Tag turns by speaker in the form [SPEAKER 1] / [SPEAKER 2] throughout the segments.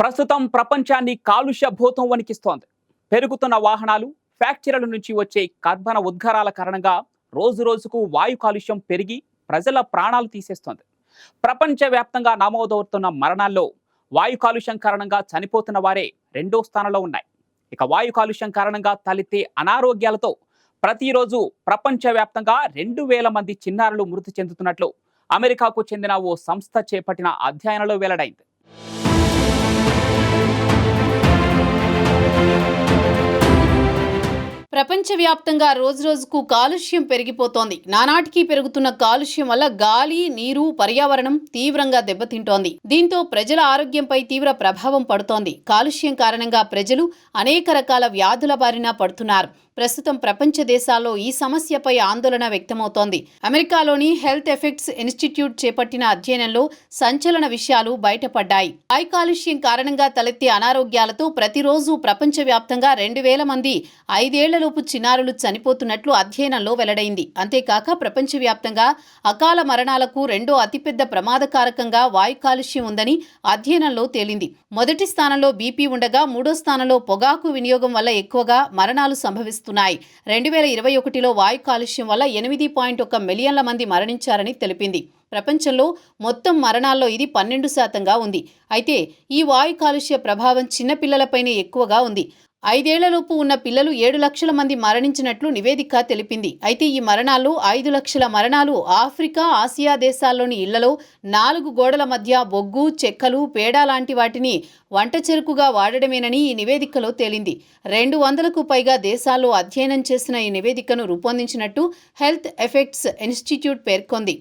[SPEAKER 1] ప్రస్తుతం ప్రపంచాన్ని కాలుష్య భూతం వణికిస్తోంది. పెరుగుతున్న వాహనాలు ఫ్యాక్టరీల నుంచి వచ్చే కర్బన ఉద్గారాల కారణంగా రోజు రోజుకు వాయు కాలుష్యం పెరిగి ప్రజల ప్రాణాలు తీసేస్తోంది. ప్రపంచవ్యాప్తంగా నమోదవుతున్న మరణాల్లో వాయు కాలుష్యం కారణంగా చనిపోతున్న వారే రెండో స్థానంలో ఉన్నాయి. ఇక వాయు కాలుష్యం కారణంగా తలెత్తే అనారోగ్యాలతో ప్రతిరోజు ప్రపంచవ్యాప్తంగా రెండు వేల మంది చిన్నారులు మృతి చెందుతున్నట్లు అమెరికాకు చెందిన ఓ సంస్థ చేపట్టిన అధ్యయనంలో వెల్లడైంది.
[SPEAKER 2] ప్రపంచవ్యాప్తంగా రోజురోజుకు కాలుష్యం పెరిగిపోతోంది. నానాటికి పెరుగుతున్న కాలుష్యం వల్ల గాలి నీరు పర్యావరణం తీవ్రంగా దెబ్బతింటోంది. దీంతో ప్రజల ఆరోగ్యంపై తీవ్ర ప్రభావం పడుతోంది. కాలుష్యం కారణంగా ప్రజలు అనేక రకాల వ్యాధుల బారిన పడుతున్నారు. ప్రస్తుతం ప్రపంచ దేశాల్లో ఈ సమస్యపై ఆందోళన వ్యక్తమవుతోంది. అమెరికాలోని హెల్త్ ఎఫెక్ట్స్ ఇన్స్టిట్యూట్ చేపట్టిన అధ్యయనంలో సంచలన విషయాలు బయటపడ్డాయి. వాయు కాలుష్యం కారణంగా తలెత్తే అనారోగ్యాలతో ప్రతిరోజు ప్రపంచవ్యాప్తంగా రెండు వేల మంది ఐదేళ్ళలోపు చిన్నారులు చనిపోతున్నట్లు అధ్యయనంలో వెల్లడైంది. అంతేకాక ప్రపంచవ్యాప్తంగా అకాల మరణాలకు రెండో అతిపెద్ద ప్రమాదకారకంగా వాయు కాలుష్యం ఉందని అధ్యయనంలో తేలింది. మొదటి స్థానంలో బీపీ ఉండగా మూడో స్థానంలో పొగాకు వినియోగం వల్ల ఎక్కువగా మరణాలు సంభవిస్తాయి. సంభవిస్తున్నాయి రెండు వేల ఇరవై ఒకటిలో వాయు కాలుష్యం వల్ల ఎనిమిది పాయింట్ ఒక మిలియన్ల మంది మరణించారని తెలిపింది. ప్రపంచంలో మొత్తం మరణాల్లో ఇది పన్నెండు శాతంగా ఉంది. అయితే ఈ వాయు కాలుష్య ప్రభావం చిన్నపిల్లలపైనే ఎక్కువగా ఉంది. ఐదేళ్ళలోపు ఉన్న పిల్లలు ఏడు లక్షల మంది మరణించినట్లు నివేదిక తెలిపింది. అయితే ఈ మరణాలు ఐదు లక్షల మరణాలు ఆఫ్రికా ఆసియా దేశాల్లోని ఇళ్ళలో నాలుగు గోడల మధ్య బొగ్గు చెక్కలు పేడ లాంటి వాటిని వంట చెరుకుగా వాడడమేనని ఈ నివేదికలో తేలింది. రెండు వందలకు పైగా దేశాల్లో అధ్యయనం చేసిన ఈ నివేదికను రూపొందించినట్టు హెల్త్ ఎఫెక్ట్స్ ఇన్స్టిట్యూట్ పేర్కొంది.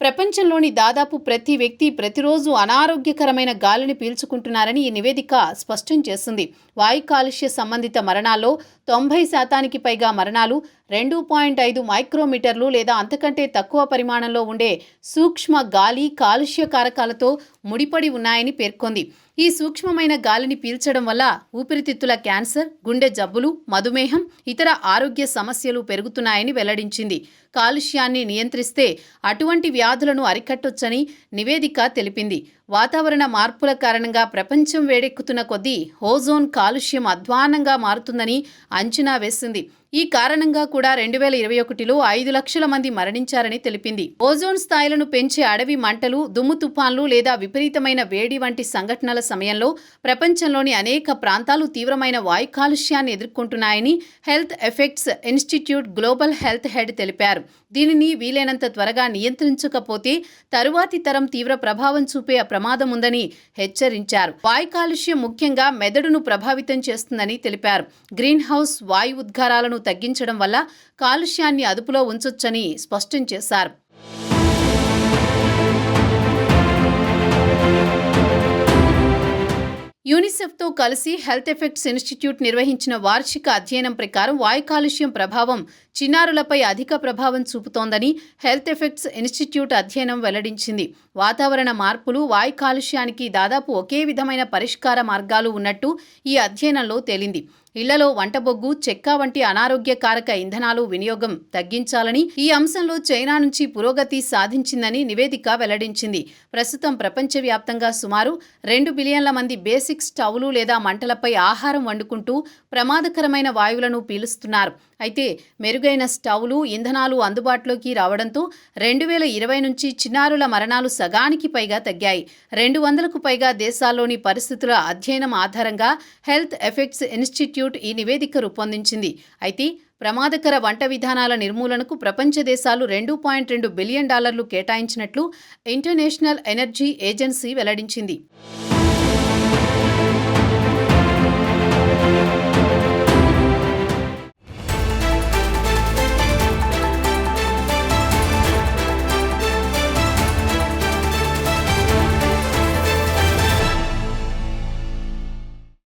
[SPEAKER 2] ప్రపంచంలోని దాదాపు ప్రతి వ్యక్తి ప్రతిరోజు అనారోగ్యకరమైన గాలిని పీల్చుకుంటున్నారని ఈ నివేదిక స్పష్టం చేస్తుంది. వాయు కాలుష్య సంబంధిత మరణాల్లో తొంభై శాతానికి పైగా మరణాలు రెండు పాయింట్ ఐదు మైక్రోమీటర్లు లేదా అంతకంటే తక్కువ పరిమాణంలో ఉండే సూక్ష్మ గాలి కాలుష్య కారకాలతో ముడిపడి ఉన్నాయని పేర్కొంది. ఈ సూక్ష్మమైన గాలిని పీల్చడం వల్ల ఊపిరితిత్తుల క్యాన్సర్ గుండె జబ్బులు మధుమేహం ఇతర ఆరోగ్య సమస్యలు పెరుగుతున్నాయని వెల్లడించింది. కాలుష్యాన్ని నియంత్రిస్తే అటువంటి వ్యాధులను అరికట్టొచ్చని నివేదిక తెలిపింది. వాతావరణ మార్పుల కారణంగా ప్రపంచం వేడెక్కుతున్న కొద్దీ ఓజోన్ కాలుష్యం అధ్వానంగా మారుతుందని అంచనా వేసింది. ఈ కారణంగా కూడా రెండు వేల ఇరవై ఒకటిలో ఐదు లక్షల మంది మరణించారని తెలిపింది. ఓజోన్ స్థాయిలను పెంచే అడవి మంటలు దుమ్ము తుఫాన్లు లేదా విపరీతమైన వేడి వంటి సంఘటనల సమయంలో ప్రపంచంలోని అనేక ప్రాంతాలు తీవ్రమైన వాయు కాలుష్యాన్ని ఎదుర్కొంటున్నాయని health effects institute global health head తెలిపారు. దీనిని వీలైనంత త్వరగా నియంత్రించకపోతే తరువాతి తరం తీవ్ర ప్రభావం చూపే ప్రమాదం ఉందని హెచ్చరించారు. వాయు కాలుష్యం ముఖ్యంగా మెదడును ప్రభావితం చేస్తుందని తెలిపారు. గ్రీన్ హౌస్ వాయు ఉద్గారాలను తగ్గించడం వల్ల కాలుష్యాన్ని అదుపులో ఉంచొచ్చని స్పష్టం చేశారు. യൂണിസ് యూనిసెఫ్తో కలిసి హెల్త్ ఎఫెక్ట్స్ ఇన్స్టిట్యూట్ నిర్వహించిన వార్షిక అధ్యయనం ప్రకారం వాయు కాలుష్యం ప్రభావం చిన్నారులపై అధిక ప్రభావం చూపుతోందని హెల్త్ ఎఫెక్ట్స్ ఇన్స్టిట్యూట్ అధ్యయనం వెల్లడించింది. వాతావరణ మార్పులు వాయు కాలుష్యానికి దాదాపు ఒకే విధమైన పరిష్కార మార్గాలు ఉన్నట్టు ఈ అధ్యయనంలో తేలింది. ఇళ్ళలో వంటబొగ్గు చెక్క వంటి అనారోగ్యకారక ఇంధనాలు వినియోగం తగ్గించాలని ఈ అంశంలో చైనా నుంచి పురోగతి సాధించిందని నివేదిక వెల్లడించింది. ప్రస్తుతం ప్రపంచవ్యాప్తంగా సుమారు రెండు బిలియన్ల మంది బేసిక్ స్టవ్లు లేదా మంటలపై ఆహారం వండుకుంటూ ప్రమాదకరమైన వాయువులను పీలుస్తున్నారు. అయితే మెరుగైన స్టవ్లు ఇంధనాలు అందుబాటులోకి రావడంతో రెండు వేల ఇరవై నుంచి చిన్నారుల మరణాలు సగానికి పైగా తగ్గాయి. రెండు వందలకు పైగా దేశాల్లోని పరిస్థితుల అధ్యయనం ఆధారంగా హెల్త్ ఎఫెక్ట్స్ ఇన్స్టిట్యూట్ ఈ నివేదిక రూపొందించింది. అయితే ప్రమాదకర వంట విధానాల నిర్మూలనకు ప్రపంచ దేశాలు రెండు పాయింట్ రెండు బిలియన్ డాలర్లు కేటాయించినట్లు ఇంటర్నేషనల్ ఎనర్జీ ఏజెన్సీ వెల్లడించింది.